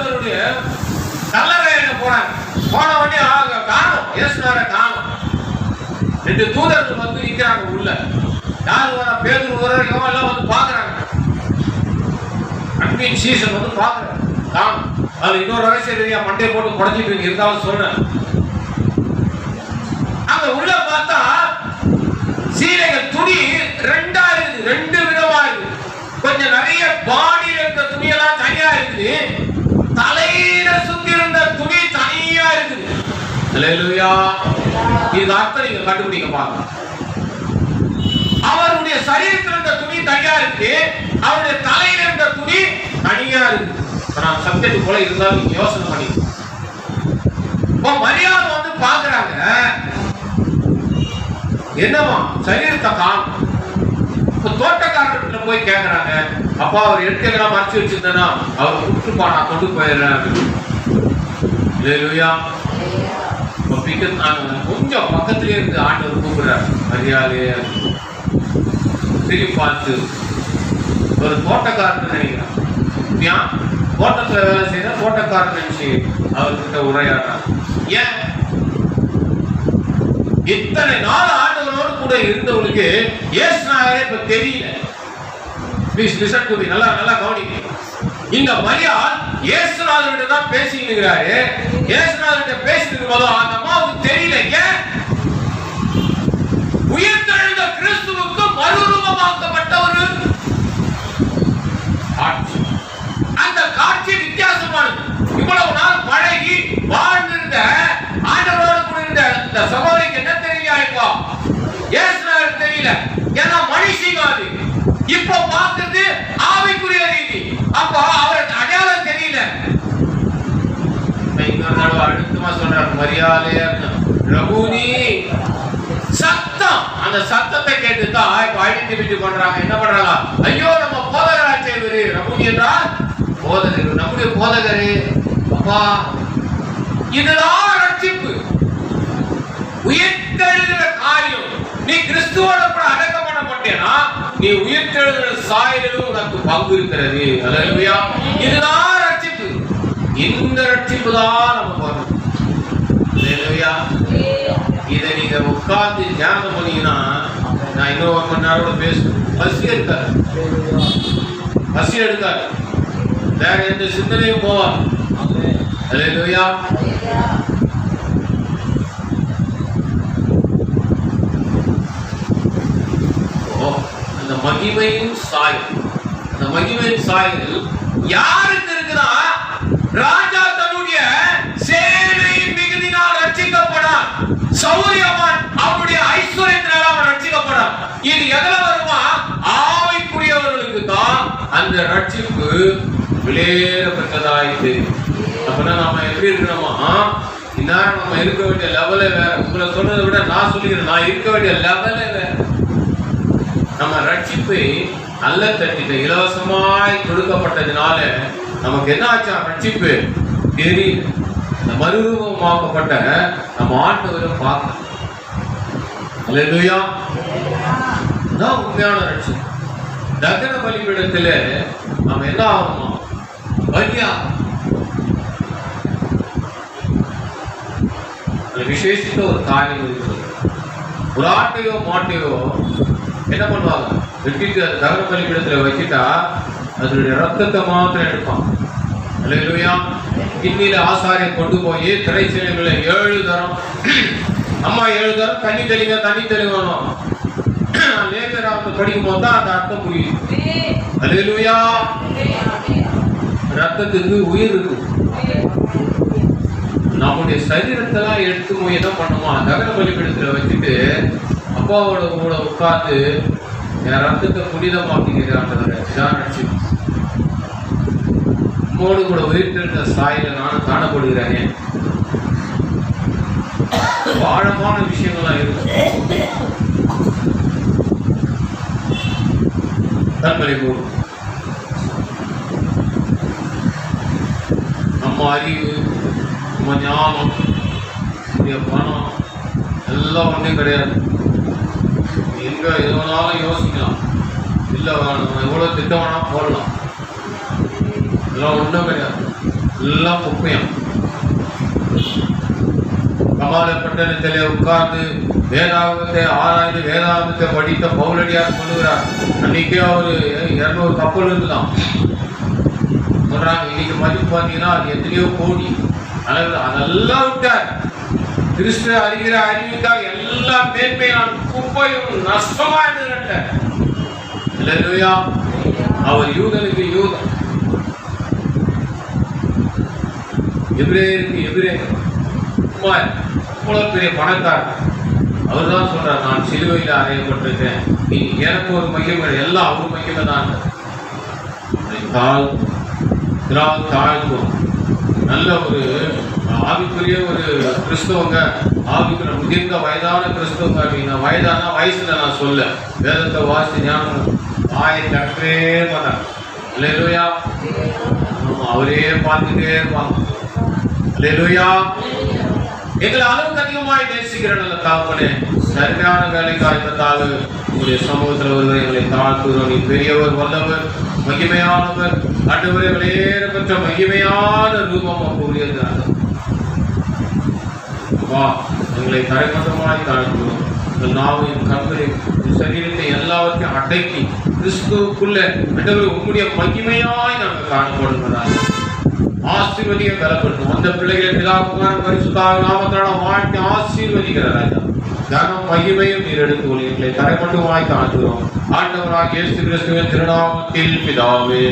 ஆண்டவருடைய கல்லறையில என்ன போறாங்க போன உடனே ஆக காணும். இயேசுனார காணும். ரெண்டு தூதர்கள் வந்து நிற்கிறாங்க உள்ள. யாரு வர? பேதூர் வர எல்லாம் வந்து பாக்குறாங்க அன்பின் சீசன் வந்து பாக்குறாங்க காணும். அது இன்னொரு ரகசிய தெரியா மண்டை போட்டு குறைஞ்சிட்டு இருந்தாலும் சொல்றேன். அங்க உள்ள பார்த்தா சீலைகள் துணி ரெண்டா இருக்கு. ரெண்டு விதமா இருக்கு. கொஞ்சம் நிறைய பால் இருந்த துணியெல்லாம் தனியா இருக்குது தலையில சுத்தி இருந்த துணி தனியா இருக்குது இல்லையா இது அர்த்தம் நீங்க கண்டுபிடிக்க பாருங்க. அவருடைய சரீரத்தில் இருந்த துணி தனியா இருக்கு. அவருடைய தலையில இருந்த துணி தனியா இருக்கு. நான் சப்ஜெக்ட் போல இருந்தாலும் நீங்க யோசனை பண்ணி இப்போ மரியாதை வந்து பாக்குறாங்க என்னவா சரீரத்தை காணும். இப்போ தோட்டக்காரர்கிட்ட போய் கேக்குறாங்க. அப்பா அவர் எடுக்கலாம் மறைச்சு வச்சிருந்தேன்னா அவர் கூப்பிட்டுப்பா நான் கொண்டு போயிடுறேன் இல்லையா? இப்போ நான் கொஞ்சம் பக்கத்திலே இருந்து ஆண்டவர் கூப்பிடுறார் மரியாதையே திரும்பி பார்த்து ஒரு தோட்டக்காரன் நினைக்கிறேன். ஏன் தோட்டத்துல வேலை செய்யற தோட்டக்காரன் நினைச்சு அவர்கிட்ட உரையாடுறான் ஏன்? இத்தனை நாள் ஆண்டுகளோடு கூட இருந்தவங்களுக்கு ஏசுநாயரே இப்ப தெரியல. ப்ளீஸ் லிசன் டு நல்லா நல்லா கவனிங்க. இங்க மரியாதை இயேசுநாதர்கிட்ட தான் பேசிட்டு இருக்கிறாரு இயேசுநாதர்கிட்ட பேசிட்டு இருக்கும்போது அந்த அம்மாவுக்கு தெரியல. ஏன்? உயிர்த்தெழுந்த கிறிஸ்துவுக்கு மறுரூபமாக்கப்பட்ட அந்த காட்சி வித்தியாசமானது. இவ்வளவு நாள் பழகி வாழ்ந்திருந்த ஆண்டவரோடு கூட இருந்த இந்த சகோதரிக்கு என்ன தெரியலையா இப்போ? இயேசுநாதர் தெரியல. ஏன்னா மனுஷிங்க அது இப்போ பார்த்தது ஆவிக்குரிய ரீதி அப்போ தடவை அழுத்தமா சொல்றாரு மரியாதையா ரகுனி சத்தம். அந்த சத்தத்தை கேட்டு தான் இப்ப ஐடென்டிஃபிட்டி பண்றாங்க என்ன பண்றாங்க ஐயோ நம்ம போதகராச்சே இவரு. ரகுனி என்றால் போதகர். நம்முடைய போதகரு. அப்பா. இதுதான் ரட்சிப்பு. உயிர்த்தெழுகிற காரியம். நீ கிறிஸ்துவோட கூட அடக்கம் பண்ணப்பட்டேனா நீ உயிர்த்தெழுகிற சாயலிலும் உனக்கு பங்கு இருக்கிறது. இதுதான் ரட்சிப்பு இந்த ரட்சிப்பு தான் நம்ம பார்க்கணும் இதை நீங்க உட்கார்ந்து தியானம் பண்ணீங்கன்னா நான் இன்னும் ஒரு மணி நேரம் கூட பேசுவேன். பசி எடுத்தாரு பசி எடுத்தாரு வேற எந்த சிந்தனையும் போவாது. அல்லேலூயா. ஓ, அந்த மகிமையின் சாயல். அந்த மகிமையின் சாயல் யாருக்கு இருக்குதா? ராஜா தன்னுடைய சேனையின் மிகுதினால் ரட்சிக்கப்படான் சௌரியவான் அவனுடைய ஐஸ்வர்யத்தினால் அவன் ரட்சிக்கப்படான் இது எதுல வருமா? ஆவைக்குரியவர்களுக்கு தான் அந்த ரட்சிப்பு விலையேறப்பட்டதாய் தெரியும். அப்படின்னா நாம எப்படி இருக்கிறோமா இந்நேரம் நம்ம இருக்க வேண்டிய லெவலே வேற. உங்களை சொல்றதை விட நான் சொல்லிக்கிறேன் நான் இருக்க வேண்டிய லெவலே வேற. நம்ம ரட்சிப்பை நல்ல தட்டிட்ட இலவசமாய் கொடுக்கப்பட்டதுனால நமக்கு என்ன ஆச்சா ரட்சிப்பு தெரியல இந்த மறுரூபமாக்கப்பட்ட நம்ம ஆண்டவரை பார்க்கணும். அல்லேலூயா. தான் உண்மையான ரட்சிப்பு தகன பலிபீடத்துல நம்ம என்ன ஆகணும் பலியா விசேஷித்த ஒரு காரியம் இருக்குது ஒரு ஆட்டையோ மாட்டையோ என்ன பண்ணுவாங்க? வெட்டிட்டு தகன பலிபீடத்துல வச்சுட்டா அதனுடைய ரத்தத்தை மாத்திரம் எடுப்பான் இல்லையா கிண்ணில ஆசாரியை கொண்டு போய் திரைச்சீலைகளை ஏழு தரம். அம்மா ஏழு தரம் தண்ணி தெளிங்க தண்ணி தெளிங்கணும் லேபராமத்தை படிக்கும் போது தான் அந்த அர்த்தம் புரியுது. அல்லேலூயா. ரத்தத்துக்கு உயிர் இருக்கு. நம்முடைய சரீரத்தெல்லாம் எடுத்து போய் என்ன பண்ணுமா நகர பலிபீடத்துல வச்சுட்டு அப்பாவோட கூட உட்கார்ந்து என் ரத்தத்தை புனிதமாக்குகிறான் இதான் உம்மோடு கூட உயிர்த்தெழுந்த சாயில நானும் காணப்படுகிறேன். ஆழமான விஷயங்கள்லாம் இருக்கு தன்மலை போடும் நம்ம அறிவு நம்ம ஞானம் பணம் எல்லாம் ஒன்றும் கிடையாது. எங்க எது வேணாலும் யோசிக்கலாம். இல்லை நம்ம எவ்வளோ திட்டம் வேணாலும் போடலாம். எல்லாம் ஒன்றும் கிடையாது. எல்லாம் குப்பையும் கமால பட்டணத்திலே உட்கார்ந்து வேதாகத்தை ஆராய்ந்து வேதாகத்தை படித்த பவுலடியார் சொல்லுகிறார். அன்னைக்கே அவர் இரநூறு கப்பல் இருந்துதான். சொல்றாங்க இன்னைக்கு மதிப்பு பார்த்தீங்கன்னா அது எத்தனையோ கோடி. அளவு அதெல்லாம் விட்டார். கிறிஸ்து அறிகிற அறிவித்தால் எல்லா மேன்மையான குப்பையும் நஷ்டமா இருந்துட்டார் அவர் யூதனுக்கு யூதன். எபிரேயருக்கு எபிரே குமார் இவ்வளவு பெரிய பணக்காரர் அவர் தான் சொல்றார் நான் சிலுவையில் அறையப்பட்டிருக்கேன். நீ எனக்கு ஒரு மையம் எல்லாம் அவர் மையமே தான் தாழ் திராள் தாழ்த்துவோம் நல்ல ஒரு ஆவிக்குரிய ஒரு கிறிஸ்தவங்க ஆவிக்குரிய முதிர்ந்த வயதான கிறிஸ்தவங்க அப்படின்னா வயதான வயசுல நான் சொல்ல. வேதத்தை வாசித்து ஞானம். ஆயை தட்டவே மாட்டாங்க இல்லையா அவரே பார்த்துட்டே இருப்பாங்க. எங்களை அளவுக்கு அதிகமாய் நேசிக்கிற நல்ல தாப்பனே சரியான வேலைக்காய் தந்தாக உங்களுடைய சமூகத்தில் ஒருவர் எங்களை தாழ்த்துகிறோம். நீ பெரியவர் வல்லவர் மகிமையானவர் ஆண்டவரே வெளியேற பெற்ற மகிமையான ரூபம் கூறியிருக்கிறார் வா எங்களை தரைமட்டமாய் தாழ்த்துகிறோம். உங்கள் நாவின் கண்களை சரீரத்தை எல்லாவற்றையும் அடக்கி கிறிஸ்துவுக்குள்ள ஆண்டவரே உங்களுடைய மகிமையாய் நாங்கள் காணப்படுகிறார்கள் ஆசீர்வதியை பலப்படுத்தும் அந்த பிள்ளைகளை பிதாக்குமாரன் பரிசுத்தாக நாமத்தான வாழ்க்கை ஆசீர்வதிக்கிற ராஜா. தனம் மகிமையும் நீர் எடுத்து எங்களை தரைமட்டுமாய் தாழ்த்துகிறோம் ஆண்டவராக இயேசு கிறிஸ்துவின் திருநாமத்தில் பிதாவே.